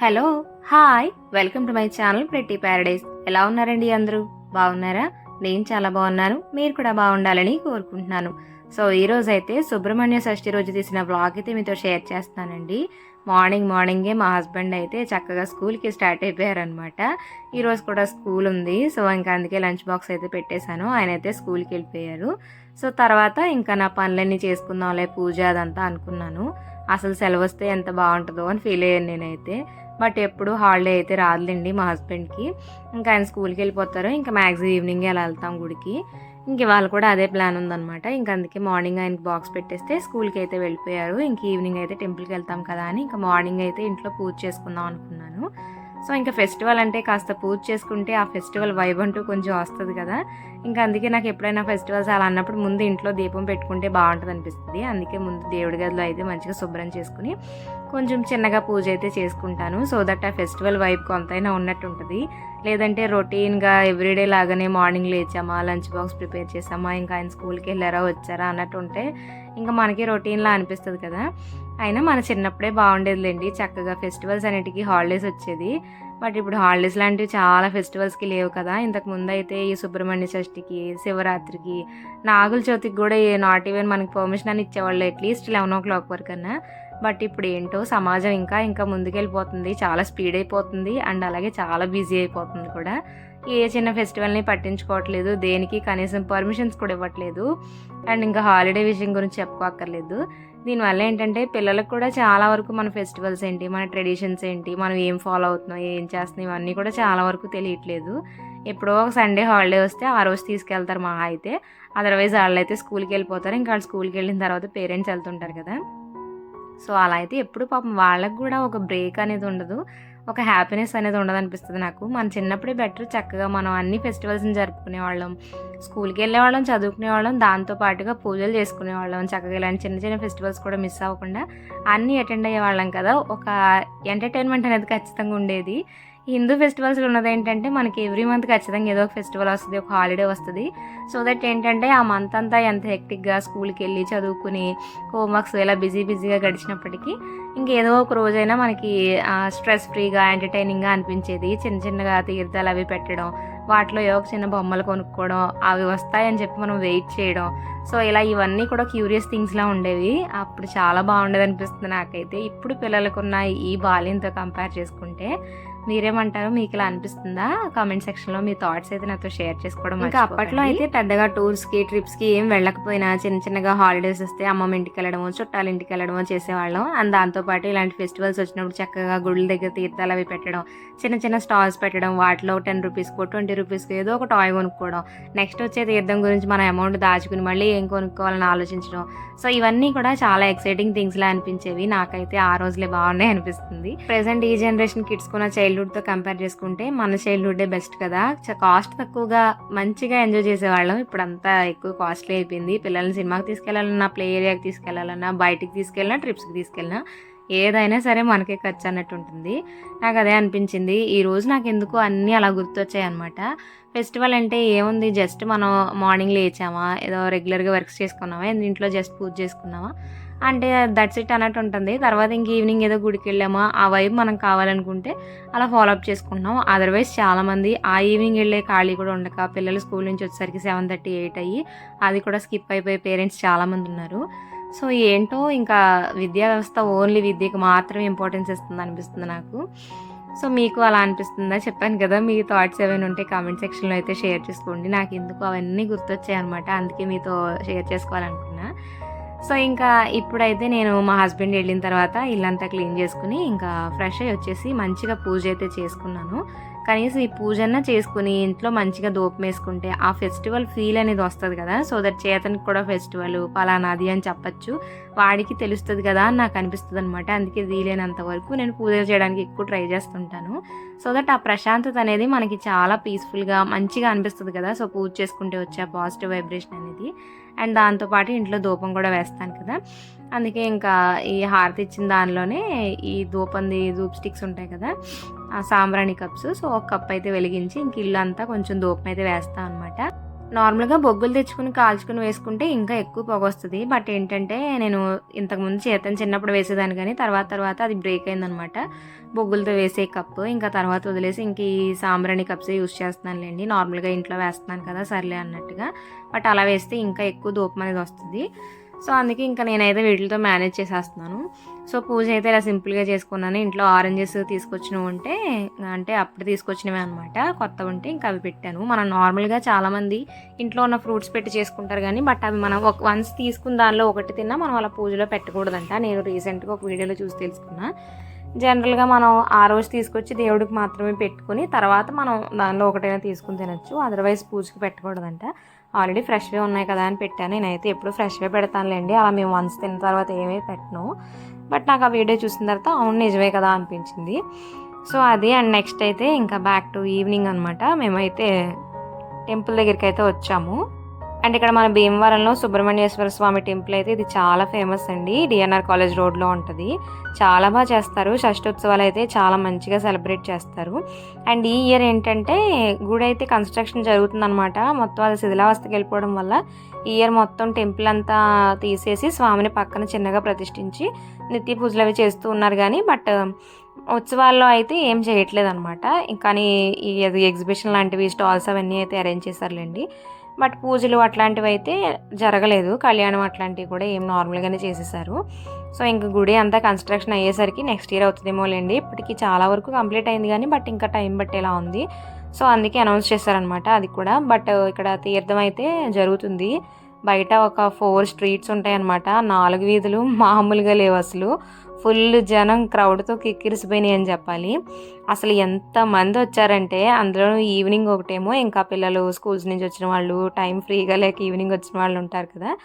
Hello hi. Welcome to my channel pretty paradise. ఎలా ఉన్నారండి అందరూ? బాగున్నారా? నేను చాలా బాగున్నాను. మీరు కూడా బాగుండాలని కోరుకుంటున్నాను. సో ఈ రోజు అయితే సుబ్రహ్మణ్య షష్ఠి రోజు తీసిన వ్లాగ్ అయితే మీతో షేర్ చేస్తానండి మార్నింగ్ మార్నింగే మా హస్బెండ్ అయితే చక్కగా స్కూల్కి స్టార్ట్ అయిపోయారనమాట ఈరోజు కూడా స్కూల్ ఉంది. సో ఇంకా అందుకే లంచ్ బాక్స్ అయితే పెట్టేశాను. ఆయన అయితే స్కూల్కి వెళ్ళిపోయారు. సో తర్వాత ఇంకా నా పనులన్నీ చేసుకుందాంలే పూజ అదంతా అనుకున్నాను. అసలు సెలవు వస్తే ఎంత బాగుంటుందో అని ఫీల్ అయ్యాను నేనైతే. బట్ ఎప్పుడు హాలిడే అయితే రాదులేండి మా హస్బెండ్కి. ఇంకా ఆయన స్కూల్కి వెళ్ళిపోతారు. ఇంకా మ్యాక్సిమం ఈవినింగ్ అలా వెళ్తాం గుడికి. ఇంక ఇవాళ కూడా అదే ప్లాన్ ఉందన్నమాట. ఇంక అందుకే మార్నింగ్ ఆయనకి బాక్స్ పెట్టేస్తే స్కూల్కి అయితే వెళ్ళిపోయారు. ఇంక ఈవినింగ్ అయితే టెంపుల్కి వెళ్తాం కదా అని ఇంకా మార్నింగ్ అయితే ఇంట్లో పూజ చేసుకుందాం అనుకున్నాను. సో ఇంకా ఫెస్టివల్ అంటే కాస్త పూజ చేసుకుంటే ఆ ఫెస్టివల్ వైబ్ అంటూ కొంచెం వస్తుంది కదా. ఇంకా అందుకే నాకు ఎప్పుడైనా ఫెస్టివల్స్ అలా అన్నప్పుడు ముందు ఇంట్లో దీపం పెట్టుకుంటే బాగుంటుంది అనిపిస్తుంది. అందుకే ముందు దేవుడి గదిలో అయితే మంచిగా శుభ్రం చేసుకుని కొంచెం చిన్నగా పూజ అయితే చేసుకుంటాను. సో దట్ ఆ ఫెస్టివల్ వైబ్ కొంతైనా ఉన్నట్టు ఉంటుంది. లేదంటే రొటీన్గా ఎవ్రీడే లాగానే మార్నింగ్ లేచామా లంచ్ బాక్స్ ప్రిపేర్ చేసామా ఇంకా ఆయన స్కూల్కి వెళ్ళారా వచ్చారా అన్నట్టు ఉంటే ఇంకా మనకి రొటీన్లా అనిపిస్తుంది కదా. అయినా మన చిన్నప్పుడే బాగుండేదిలేండి. చక్కగా ఫెస్టివల్స్ అనేటికి హాలిడేస్ వచ్చేది. బట్ ఇప్పుడు హాలిడేస్ లాంటివి చాలా ఫెస్టివల్స్కి లేవు కదా. ఇంతకు ముందు అయితే ఈ సుబ్రహ్మణ్య షష్ఠికి శివరాత్రికి నాగుల చవితికి కూడా నాట్ ఈవెన్ మనకి పర్మిషన్ అని ఇచ్చేవాళ్ళు అట్లీస్ట్ లెవెన్ ఓ క్లాక్ వరకు అన్నా బట్ ఇప్పుడు ఏంటో సమాజం ఇంకా ఇంకా ముందుకెళ్ళిపోతుంది. చాలా స్పీడ్ అయిపోతుంది. అండ్ అలాగే చాలా బిజీ అయిపోతుంది కూడా. ఏ చిన్న ఫెస్టివల్ని పట్టించుకోవట్లేదు దేనికి కనీసం పర్మిషన్స్ కూడా ఇవ్వట్లేదు. అండ్ ఇంకా హాలిడే విషయం గురించి చెప్పుకోక్కర్లేదు. దీనివల్ల ఏంటంటే పిల్లలకు కూడా చాలా వరకు మన ఫెస్టివల్స్ ఏంటి మన ట్రెడిషన్స్ ఏంటి మనం ఏం ఫాలో అవుతున్నాం ఏం చేస్తున్నాం ఇవన్నీ కూడా చాలా వరకు తెలియట్లేదు. ఎప్పుడో ఒక సండే హాలిడే వస్తే ఆ రోజు తీసుకెళ్తారు మా అయితే. అదర్వైజ్ వాళ్ళు అయితే స్కూల్కి వెళ్ళిపోతారు ఇంకా వాళ్ళు స్కూల్కి వెళ్ళిన తర్వాత పేరెంట్స్ వెళ్తుంటారు కదా. సో అలా అయితే ఎప్పుడు పాపం వాళ్ళకు కూడా ఒక బ్రేక్ అనేది ఉండదు. ఒక హ్యాపీనెస్ అనేది ఉండదనిపిస్తుంది నాకు. మన చిన్నప్పుడే బెటర్ చక్కగా మనం అన్ని ఫెస్టివల్స్ని జరుపుకునే వాళ్ళం స్కూల్కి వెళ్ళే వాళ్ళం చదువుకునే వాళ్ళం దాంతో పాటుగా పూజలు చేసుకునే వాళ్ళం. చక్కగా ఇలాంటి చిన్న చిన్న ఫెస్టివల్స్ కూడా మిస్ అవ్వకుండా అన్నీ అటెండ్ అయ్యేవాళ్ళం కదా. ఒక ఎంటర్టైన్మెంట్ అనేది ఖచ్చితంగా ఉండేది. హిందూ ఫెస్టివల్స్లో ఉన్నది ఏంటంటే మనకి ఎవ్రీ మంత్ ఖచ్చితంగా ఏదో ఒక ఫెస్టివల్ వస్తుంది ఒక హాలిడే వస్తుంది. సో దట్ ఏంటంటే ఆ మంత్ అంతా ఎంత హెక్టిక్గా స్కూల్కి వెళ్ళి చదువుకుని హోంవర్క్స్ ఇలా బిజీ బిజీగా గడిచినప్పటికీ ఇంకేదో ఒక రోజైనా మనకి స్ట్రెస్ ఫ్రీగా ఎంటర్టైనింగ్గా అనిపించేది. చిన్న చిన్నగా తీర్థాలు అవి పెట్టడం వాటిలో ఏదో ఒక చిన్న బొమ్మలు కొనుక్కోవడం అవి వస్తాయని చెప్పి మనం వెయిట్ చేయడం. సో ఇలా ఇవన్నీ కూడా క్యూరియస్ థింగ్స్లా ఉండేవి. అప్పుడు చాలా బాగుండేది అనిపిస్తుంది నాకైతే. ఇప్పుడు పిల్లలకున్న ఈ బాల్యంతో కంపేర్ చేసుకుంటే మీరేమంటారు మీకు ఇలా అనిపిస్తుందా? కామెంట్ సెక్షన్లో మీ థాట్స్ అయితే నాతో షేర్ చేసుకోవడం ఇంకా అప్పట్లో అయితే పెద్దగా టూర్స్కి ట్రిప్స్కి ఏం వెళ్ళకపోయినా చిన్న చిన్నగా హాలిడేస్ వస్తే అమ్మమ్మ ఇంటికి వెళ్ళడమో చుట్టాల ఇంటికి వెళ్ళడమో చేసేవాళ్ళం. అండ్ దాంతోపాటు ఇలాంటి ఫెస్టివల్స్ వచ్చినప్పుడు చక్కగా గుళ్ళ దగ్గర తీర్థాలు అవి పెట్టడం చిన్న చిన్న స్టాల్స్ పెట్టడం వాటిలో టెన్ రూపీస్కో ట్వంటీ రూపీస్కో ఏదో ఒక టాయ్ కొనుక్కోవడం. నెక్స్ట్ వచ్చే తీర్థం గురించి మన అమౌంట్ దాచుకుని మళ్ళీ ఏం కొనుక్కోవాలని ఆలోచించడం. సో ఇవన్నీ కూడా చాలా ఎక్సైటింగ్ థింగ్స్ లా అనిపించేవి. నాకైతే ఆ రోజులే బాగున్నాయి అనిపిస్తుంది. ప్రెసెంట్ ఈ జనరేషన్ కిడ్స్ కున్న చైల్డ్హుడ్తో కంపేర్ చేసుకుంటే మన చైల్డ్హుడ్డే బెస్ట్ కదా. కాస్ట్ తక్కువగా మంచిగా ఎంజాయ్ చేసేవాళ్ళం. ఇప్పుడు అంతా ఎక్కువ కాస్ట్లీ అయిపోయింది. పిల్లల్ని సినిమాకి తీసుకెళ్ళాలన్నా ప్లే ఏరియాకి తీసుకెళ్ళాలన్నా బయటికి తీసుకెళ్ళినా ట్రిప్స్కి తీసుకెళ్ళినా ఏదైనా సరే మనకే ఖర్చు అన్నట్టు ఉంటుంది. నాకు అదే అనిపించింది. ఈ రోజు నాకు ఎందుకు అన్నీ అలా గుర్తొచ్చాయి అనమాట ఫెస్టివల్ అంటే ఏముంది? జస్ట్ మనం మార్నింగ్ లేచామా? ఏదో రెగ్యులర్గా వర్క్స్ చేసుకున్నామా? ఇంట్లో జస్ట్ పూజ చేసుకున్నామా? అంటే దట్స్ ఇట్ అన్నట్టు ఉంటుంది. తర్వాత ఇంక ఈవినింగ్ ఏదో గుడికి వెళ్ళామా ఆ వైపు మనం కావాలనుకుంటే అలా ఫాలో అప్ చేసుకుంటున్నాం. అదర్వైజ్ చాలామంది ఆ ఈవినింగ్ వెళ్ళే ఖాళీ కూడా ఉండక పిల్లలు స్కూల్ నుంచి వచ్చేసరికి సెవెన్ థర్టీ ఎయిట్ అయ్యి అది కూడా స్కిప్ అయిపోయే పేరెంట్స్ చాలామంది ఉన్నారు. సో ఏంటో ఇంకా విద్యా వ్యవస్థ ఓన్లీ విద్యకు మాత్రమే ఇంపార్టెన్స్ ఇస్తుంది అనిపిస్తుంది నాకు. సో మీకు అలా అనిపిస్తుందా? చెప్పాను కదా మీ థాట్స్ ఏమైనా ఉంటే కామెంట్ సెక్షన్లో అయితే షేర్ చేసుకోండి. నాకు ఎందుకు అవన్నీ గుర్తొచ్చాయి అనమాట అందుకే మీతో షేర్ చేసుకోవాలనుకున్నా. సో ఇంకా ఇప్పుడైతే నేను మా హస్బెండ్ వెళ్ళిన తర్వాత ఇల్లంతా క్లీన్ చేసుకుని ఇంకా ఫ్రెష్ అయ్యి వచ్చేసి మంచిగా పూజ అయితే చేసుకున్నాను. కనీసం ఈ పూజన్న చేసుకుని ఇంట్లో మంచిగా దూపం వేసుకుంటే ఆ ఫెస్టివల్ ఫీల్ అనేది వస్తుంది కదా. సో దట్ చేతనికి కూడా ఫెస్టివల్ పలానాది అని చెప్పచ్చు. వాడికి తెలుస్తుంది కదా అని నాకు అనిపిస్తుంది అనమాట అందుకే వీలైనంత వరకు నేను పూజ చేయడానికి ఎక్కువ ట్రై చేస్తుంటాను. సో దట్ ఆ ప్రశాంతత అనేది మనకి చాలా పీస్ఫుల్గా మంచిగా అనిపిస్తుంది కదా. సో పూజ చేసుకుంటే వచ్చే ఆ పాజిటివ్ వైబ్రేషన్ అనేది. అండ్ దాంతోపాటు ఇంట్లో ధూపం కూడా వేస్తాను కదా. అందుకే ఇంకా ఈ హారతి ఇచ్చిన దానిలోనే ఈ ధూపంది ధూప్ స్టిక్స్ ఉంటాయి కదా ఆ సాంబ్రాణి కప్స్. సో ఒక కప్ అయితే వెలిగించి ఇంక ఇల్లు అంతా కొంచెం ధూపం అయితే వేస్తాను అనమాట నార్మల్గా బొగ్గులు తెచ్చుకుని కాల్చుకుని వేసుకుంటే ఇంకా ఎక్కువ పొగ వస్తుంది. బట్ ఏంటంటే నేను ఇంతకుముందు చేతను చిన్నప్పుడు వేసేదాన్ని కానీ తర్వాత తర్వాత అది బ్రేక్ అయిందనమాట. బొగ్గులతో వేసే కప్పు ఇంకా తర్వాత వదిలేసి ఇంక ఈ సాంబ్రాణి కప్స్ యూస్ చేస్తున్నానులేండి. నార్మల్గా ఇంట్లో వేస్తున్నాను కదా సర్లే అన్నట్టుగా. బట్ అలా వేస్తే ఇంకా ఎక్కువ దూపం అనేది వస్తుంది. సో అందుకే ఇంకా నేనైతే వీటితో మేనేజ్ చేసేస్తున్నాను. సో పూజ అయితే ఇలా సింపుల్గా చేసుకున్నాను. ఇంట్లో ఆరెంజెస్ తీసుకొచ్చినవి ఉంటే అంటే అప్పుడు తీసుకొచ్చినవి అనమాట కొత్త ఉంటే ఇంకా అవి పెట్టాను. మనం నార్మల్గా చాలామంది ఇంట్లో ఉన్న ఫ్రూట్స్ పెట్టి చేసుకుంటారు కానీ బట్ అవి మనం ఒక వన్స్ తీసుకున్న దానిలో ఒకటి తిన్నా మనం అలా పూజలో పెట్టకూడదంట. నేను రీసెంట్గా ఒక వీడియోలో చూసి తెలుసుకున్నా. జనరల్గా మనం ఆ రోజు తీసుకొచ్చి దేవుడికి మాత్రమే పెట్టుకుని తర్వాత మనం దానిలో ఒకటైనా తీసుకుని తినచ్చు. అదర్వైజ్ పూజకి పెట్టకూడదంట. ఆల్రెడీ ఫ్రెష్వే ఉన్నాయి కదా అని పెట్టాను. నేనైతే ఎప్పుడు ఫ్రెష్వే పెడతానులేండి. అలా మేము వన్స్ తిన్న తర్వాత ఏమీ పెట్టను. బట్ నాకు ఆ వీడియో చూసిన తర్వాత అవును నిజమే కదా అనిపించింది. సో అది అండ్ నెక్స్ట్ అయితే ఇంకా బ్యాక్ టు ఈవినింగ్ అనమాట మేమైతే టెంపుల్ దగ్గరికి అయితే వచ్చాము. అండ్ ఇక్కడ మన భీమవరంలో సుబ్రహ్మణ్యేశ్వర స్వామి టెంపుల్ అయితే ఇది చాలా ఫేమస్ అండి. డిఎన్ఆర్ కాలేజ్ రోడ్లో ఉంటుంది. చాలా బాగా చేస్తారు. షష్ఠోత్సవాలు అయితే చాలా మంచిగా సెలబ్రేట్ చేస్తారు. అండ్ ఈ ఇయర్ ఏంటంటే గుడి అయితే కన్స్ట్రక్షన్ జరుగుతుందన్నమాట. మొత్తం అది శిథిలావస్థకి వెళ్ళిపోవడం వల్ల ఈ ఇయర్ మొత్తం టెంపుల్ అంతా తీసేసి స్వామిని పక్కన చిన్నగా ప్రతిష్ఠించి నిత్య పూజలు అవి చేస్తూ ఉన్నారు కానీ బట్ ఉత్సవాల్లో అయితే ఏం చేయట్లేదు అనమాట కానీ ఈ ఎగ్జిబిషన్ లాంటివి స్టాల్స్ అవన్నీ అయితే అరేంజ్ చేశారులేండి. బట్ పూజలు అట్లాంటివి అయితే జరగలేదు. కళ్యాణం అట్లాంటివి కూడా ఏం నార్మల్గానే చేసేసారు. సో ఇంక గుడి అంతా కన్స్ట్రక్షన్ అయ్యేసరికి నెక్స్ట్ ఇయర్ అవుతుందేమో లేండి ఇప్పటికి చాలా వరకు కంప్లీట్ అయింది కానీ బట్ ఇంకా టైం పట్టేలా ఉంది. సో అందుకే అనౌన్స్ చేశారనమాట అది కూడా. బట్ ఇక్కడ తీర్థం అయితే జరుగుతుంది. బయట ఒక ఫోర్ స్ట్రీట్స్ ఉంటాయన్నమాట. నాలుగు వీధులు మామూలుగా లేవు అసలు. ఫుల్ జనం క్రౌడ్తో కిక్కిరిసిపోయినాయి అని చెప్పాలి. అసలు ఎంత మంది వచ్చారంటే అందులో ఈవినింగ్ ఒకటేమో ఇంకా పిల్లలు స్కూల్స్ నుంచి వచ్చిన వాళ్ళు టైం ఫ్రీగా లేక ఈవినింగ్ వచ్చిన వాళ్ళు ఉంటారు కదా.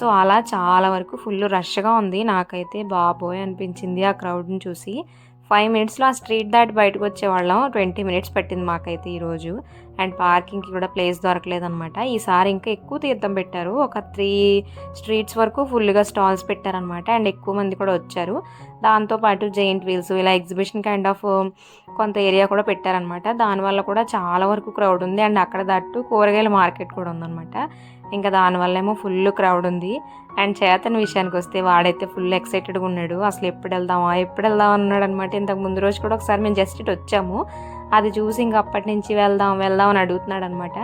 సో అలా చాలా వరకు ఫుల్ రష్గా ఉంది. నాకైతే బాబోయ్ అనిపించింది ఆ క్రౌడ్ని చూసి. ఫైవ్ మినిట్స్లో ఆ స్ట్రీట్ దాటి బయటకు వచ్చేవాళ్ళం. ట్వంటీ మినిట్స్ పట్టింది మాకైతే ఈరోజు. అండ్ పార్కింగ్కి కూడా ప్లేస్ దొరకలేదనమాట ఈసారి ఇంకా ఎక్కువ తీర్థం పెట్టారు. ఒక త్రీ స్ట్రీట్స్ వరకు ఫుల్గా స్టాల్స్ పెట్టారనమాట అండ్ ఎక్కువ మంది కూడా వచ్చారు. దాంతోపాటు జెయింట్ వీల్స్ ఇలా ఎగ్జిబిషన్ కైండ్ ఆఫ్ కొంత ఏరియా కూడా పెట్టారనమాట దానివల్ల కూడా చాలా వరకు క్రౌడ్ ఉంది. అండ్ అక్కడ దట్టు కూరగాయల మార్కెట్ కూడా ఉందన్నమాట. ఇంకా దానివల్ల ఏమో ఫుల్ క్రౌడ్ ఉంది. అండ్ చేతన్ విషయానికి వస్తే వాడైతే ఫుల్ ఎక్సైటెడ్గా ఉన్నాడు. అసలు ఎప్పుడు వెళ్దామా ఎప్పుడు వెళ్దాం అన్నాడు అనమాట ఇంతకు ముందు రోజు కూడా ఒకసారి మేము జస్ట్ ఇటు వచ్చాము. అది చూసి ఇంక అప్పటి నుంచి వెళ్దాం వెళ్దాం అని అడుగుతున్నాడు అనమాట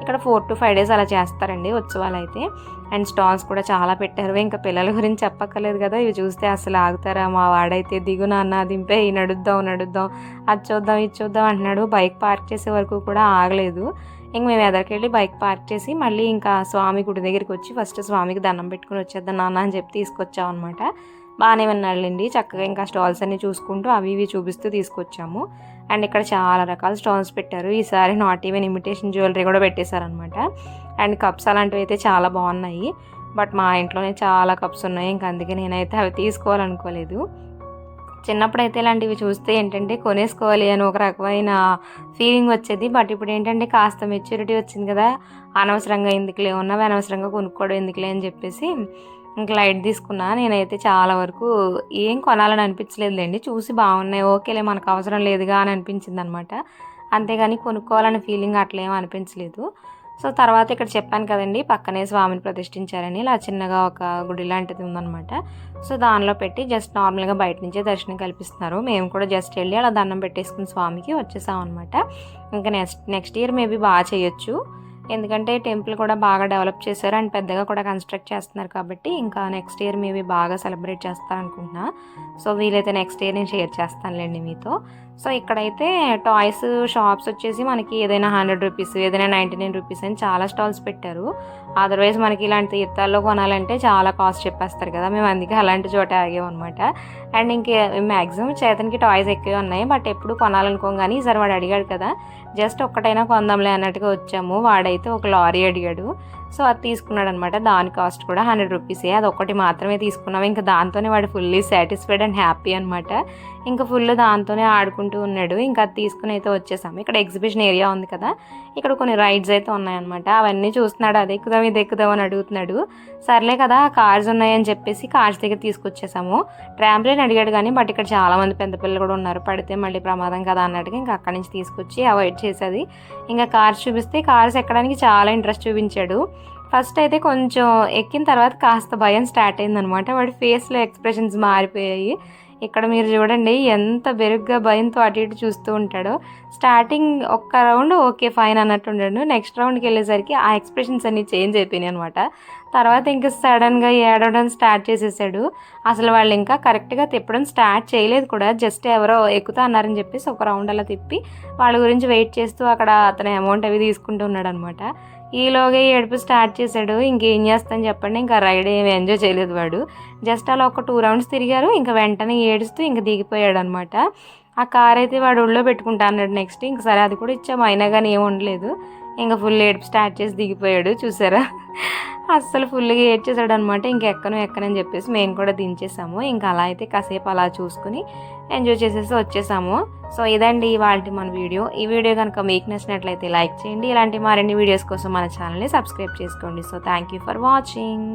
ఇక్కడ ఫోర్ టు ఫైవ్ డేస్ అలా చేస్తారండి ఉత్సవాలు అయితే. అండ్ స్టాల్స్ కూడా చాలా పెట్టారు. ఇంకా పిల్లల గురించి చెప్పక్కర్లేదు కదా. ఇవి చూస్తే అసలు ఆగుతారా? మా వాడైతే దిగు నాన్న దింపే ఈ నడుద్దాం నడుద్దాం అది చూద్దాం ఇది చూద్దాం అంటున్నాడు. బైక్ పార్క్ చేసే వరకు కూడా ఆగలేదు. ఇంక మేము ఎదరికెళ్ళి బైక్ పార్క్ చేసి మళ్ళీ ఇంకా స్వామి గుడి దగ్గరికి వచ్చి ఫస్ట్ స్వామికి దండం పెట్టుకుని వచ్చేద్దా నాన్న అని చెప్పి తీసుకొచ్చాం అనమాట బాగానే విన్నాళ్ళండి. చక్కగా ఇంకా స్టాల్స్ అన్ని చూసుకుంటూ అవి ఇవి చూపిస్తూ తీసుకొచ్చాము. అండ్ ఇక్కడ చాలా రకాల స్టాల్స్ పెట్టారు. ఈసారి నాట్ ఈవెన్ ఇమిటేషన్ జ్యువెలరీ కూడా పెట్టేశారనమాట అండ్ కప్స్ అలాంటివి అయితే చాలా బాగున్నాయి. బట్ మా ఇంట్లోనే చాలా కప్స్ ఉన్నాయి. ఇంకా అందుకే నేనైతే అవి తీసుకోవాలనుకోలేదు. చిన్నప్పుడు అయితే ఇలాంటివి చూస్తే ఏంటంటే కొనేసుకోవాలి అని ఒక రకమైన ఫీలింగ్ వచ్చేది. బట్ ఇప్పుడు ఏంటంటే కాస్త మెచ్యూరిటీ వచ్చింది కదా అనవసరంగా ఎందుకులే ఉన్నవి అనవసరంగా కొనుక్కోవడం ఎందుకులే అని చెప్పేసి ఇంకా లైట్ తీసుకున్నా. నేనైతే చాలా వరకు ఏం కొనాలని అనిపించలేదులేండి. చూసి బాగున్నాయి ఓకేలే మనకు అవసరం లేదుగా అని అనిపించింది అనమాట అంతేగాని కొనుక్కోవాలనే ఫీలింగ్ అట్లా ఏం అనిపించలేదు. సో తర్వాత ఇక్కడ చెప్పాను కదండి పక్కనే స్వామిని ప్రతిష్ఠించారని. ఇలా చిన్నగా ఒక గుడి లాంటిది ఉందన్నమాట. సో దానిలో పెట్టి జస్ట్ నార్మల్గా బయట నుంచే దర్శనం కల్పిస్తున్నారు. మేము కూడా జస్ట్ వెళ్ళి అలా దండం పెట్టేసుకుని స్వామికి వచ్చేసాం అనమాట ఇంకా నెక్స్ట్ నెక్స్ట్ ఇయర్ మేబీ బాగా చేయొచ్చు. ఎందుకంటే టెంపుల్ కూడా బాగా డెవలప్ చేశారు అండ్ పెద్దగా కూడా కన్స్ట్రక్ట్ చేస్తున్నారు కాబట్టి ఇంకా నెక్స్ట్ ఇయర్ మేబీ బాగా సెలబ్రేట్ చేస్తారనుకుంటున్నా సో వీలైతే నెక్స్ట్ ఇయర్ నేను షేర్ చేస్తానులేండి మీతో. సో ఇక్కడైతే టాయ్స్ షాప్స్ వచ్చేసి మనకి ఏదైనా హండ్రెడ్ రూపీస్ ఏదైనా నైంటీ నైన్ రూపీస్ అని చాలా స్టాల్స్ పెట్టారు. అదర్వైజ్ మనకి ఇలాంటి తీర్థాల్లో కొనాలంటే చాలా కాస్ట్ చెప్పేస్తారు కదా. మేము అందుకే అలాంటి చోట ఆగామన్నమాట. అండ్ ఇంకే మ్యాక్సిమం చేతనికి టాయ్స్ ఎక్కువే ఉన్నాయి. బట్ ఎప్పుడు కొనాలనుకోం కానీ ఈసారి వాడు అడిగాడు కదా. జస్ట్ ఒక్కటైనా కొందాంలే అన్నట్టుగా వచ్చాము. వాడైతే ఒక లారీ అడిగాడు. సో అది తీసుకున్నాడు అనమాట దాని కాస్ట్ కూడా హండ్రెడ్ రూపీసే. అది ఒకటి మాత్రమే తీసుకున్నాం. ఇంకా దాంతోనే వాడు ఫుల్లీ సాటిస్ఫైడ్ అండ్ హ్యాపీ అనమాట ఇంకా ఫుల్ దాంతోనే ఆడుకుంటూ ఉన్నాడు. ఇంకా అది తీసుకుని అయితే వచ్చేసాము ఇక్కడ ఎగ్జిబిషన్ ఏరియా ఉంది కదా. ఇక్కడ కొన్ని రైడ్స్ అయితే ఉన్నాయన్నమాట. అవన్నీ చూస్తున్నాడు. అది ఎక్కుదాం ఇది ఎక్కుదాం అని అడుగుతున్నాడు. సర్లే కదా కార్స్ ఉన్నాయని చెప్పేసి కార్స్ దగ్గర తీసుకొచ్చేసాము. ట్రాంప్లైన్ అడిగాడు కానీ బట్ ఇక్కడ చాలామంది పెద్ద పిల్లలు కూడా ఉన్నారు. పడితే మళ్ళీ ప్రమాదం కదా అన్నట్టుగా ఇంకా అక్కడి నుంచి తీసుకొచ్చి అవాయిడ్ చేసేది. ఇంకా కార్స్ చూపిస్తే కార్స్ ఎక్కడానికి చాలా ఇంట్రెస్ట్ చూపించాడు. ఫస్ట్ అయితే కొంచెం ఎక్కిన తర్వాత కాస్త భయం స్టార్ట్ అయిందనమాట. వాడి ఫేస్లో ఎక్స్ప్రెషన్స్ మారిపోయాయి. ఇక్కడ మీరు చూడండి ఎంత బెరుగ్గా భయంతో అటు ఇటు చూస్తూ ఉంటాడో. స్టార్టింగ్ ఒక్క రౌండ్ ఓకే ఫైన్ అన్నట్టు ఉండాడు నెక్స్ట్ రౌండ్కి వెళ్ళేసరికి ఆ ఎక్స్ప్రెషన్స్ అన్నీ చేంజ్ అయిపోయినాయి అనమాట. తర్వాత ఇంకా సడన్గా ఏడవడం స్టార్ట్ చేసేసాడు. అసలు వాళ్ళు ఇంకా కరెక్ట్గా తిప్పడం స్టార్ట్ చేయలేదు కూడా. జస్ట్ ఎవరో ఎక్కుతా అన్నారని చెప్పేసి ఒక రౌండ్ అలా తిప్పి వాళ్ళ గురించి వెయిట్ చేస్తూ అక్కడ అతని అమౌంట్ అవి తీసుకుంటూ ఉన్నాడు అనమాట ఈలోగా ఏడుపు స్టార్ట్ చేశాడు. ఇంకేం చేస్తాను చెప్పండి. ఇంకా రైడ్ ఏమి ఎంజాయ్ చేయలేదు వాడు. జస్ట్ అలా ఒక టూ రౌండ్స్ తిరిగారు. ఇంకా వెంటనే ఏడుస్తూ ఇంకా దిగిపోయాడు అనమాట ఆ కార్ అయితే వాడు ఒళ్ళో పెట్టుకుంటా అన్నాడు నెక్స్ట్ ఇంక సరే అది కూడా ఇచ్చాము. అయినా కానీ ఏమి ఉండలేదు. ఇంకా ఫుల్ ఏడుపు స్టార్ట్ చేసి దిగిపోయాడు. చూసారా? అస్సలు ఫుల్గా ఏడ్చేసాడు అనమాట ఇంక ఎక్కను ఎక్కనని చెప్పేసి మేము కూడా దించేసాము. ఇంకా అలా అయితే కాసేపు అలా చూసుకుని ఎంజాయ్ చేసేసి వచ్చేసాము. సో ఇదండి ఇవాళ మన వీడియో. ఈ వీడియో కనుక మీకు నచ్చినట్లయితే లైక్ చేయండి. ఇలాంటి మరిన్ని వీడియోస్ కోసం మన ఛానల్ని సబ్స్క్రైబ్ చేసుకోండి. So thank you for watching